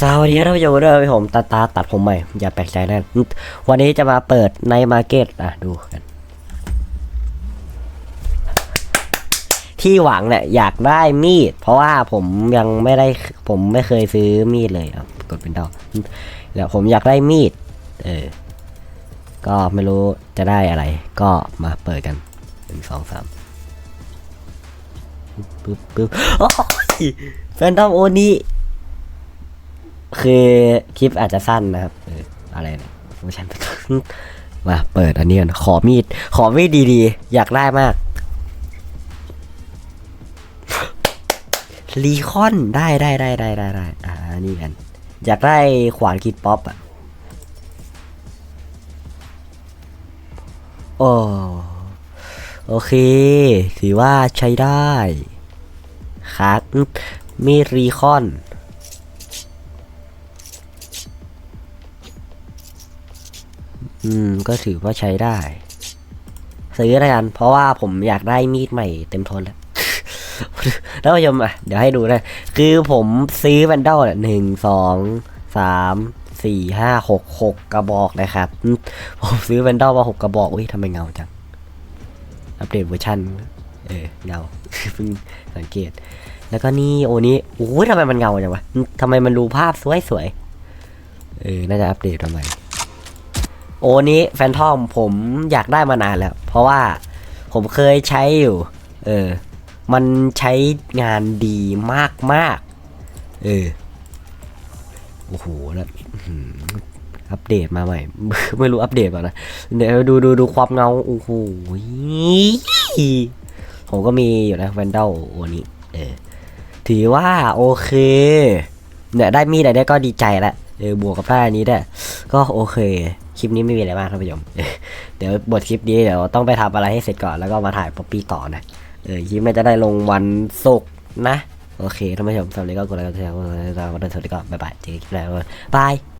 สวัสดีครับท่านผู้ชมด้วยผมตาตาตัดผมใหม่ อย่าแปลกใจนะวันนี้จะมาเปิดในมาร์เก็ตอะดูกัน ที่หวังเนี่ยอยากได้มีด เพราะว่าผมยังไม่ได้ผมไม่เคยซื้อมีดเลยอะกดเป็นดอกเดี๋ยวผมอยากได้มีด เออ ก็ไม่รู้จะได้อะไร ก็มาเปิดกันหนึ่งสองสามปึ๊บปึ๊บโอ้ยแฟนตอมโอนี่ คือคลิปอาจจะสั้นนะครับเอออะไรเนี่ยโมชันมาเปิดอันนี้กันขอมีด ขอมีดดีๆ อยากได้มาก รีคอนได้ได้ได้ได้ได้ได้อ่านี่กัน อยากได้ขวานคิดป๊อปอะ โอ้โอเค ถือว่าใช้ได้ครับมีดรีคอน อืม ก็ถือว่าใช้ได้ซื้อแล้วกัน เพราะว่าผมอยากได้มีดใหม่เต็มทนแล้วท่านผู้ชมอะ เดี๋ยวให้ดูนะ คือผมซื้อแวนดอลเนี่ยหนึ่งสองสามสี่ห้าหกหกกระบอกนะครับ ผมซื้อแวนดอลมาหกกระบอกอุ้ยทำไมเงาจัง อัปเดตเวอร์ชันเออเงาเพิ่งสังเกต แล้วก็นี่โอ้นี้โอ้ยทำไมมันเงาจังวะทำไมมันดูภาพสวยสวยๆเออ น่าจะอัปเดตทำไม โอ้นี้แฟนทอมผมอยากได้มานานแล้ว เพราะว่าผมเคยใช้อยู่ เออ มันใช้งานดีมากมากเออ โอ้โหแล้วอื้อหืออัปเดตมาใหม่ ไม่รู้อัปเดตป่ะนะ เดี๋ยวดูดูดูความเงา โอ้โหผมก็มีอยู่นะแวนดลโอนี้เออ ถือว่าโอเค เนี่ยได้มีดอะไรได้ก็ดีใจแล้ว เออบวกกับท่าอันนี้ได้วยก็โอเค คลิปนี้ไม่มีอะไรมากท่านผู้ชมเดี๋ยวบทคลิปนี้เดี๋ยวต้องไปทำอะไรให้เสร็จก่อนแล้วก็มาถ่ายป๊อปปี้ต่อนะเออคลิปน่าจะได้ลงวันศุกร์นะ โอเคท่านผู้ชมสำหรับวันนี้ก็กดไลค์กดแชร์กดติดตามกดติดตามสวัสดีก่อนบ๊ายบายเจอกันคลิปหน้าบาย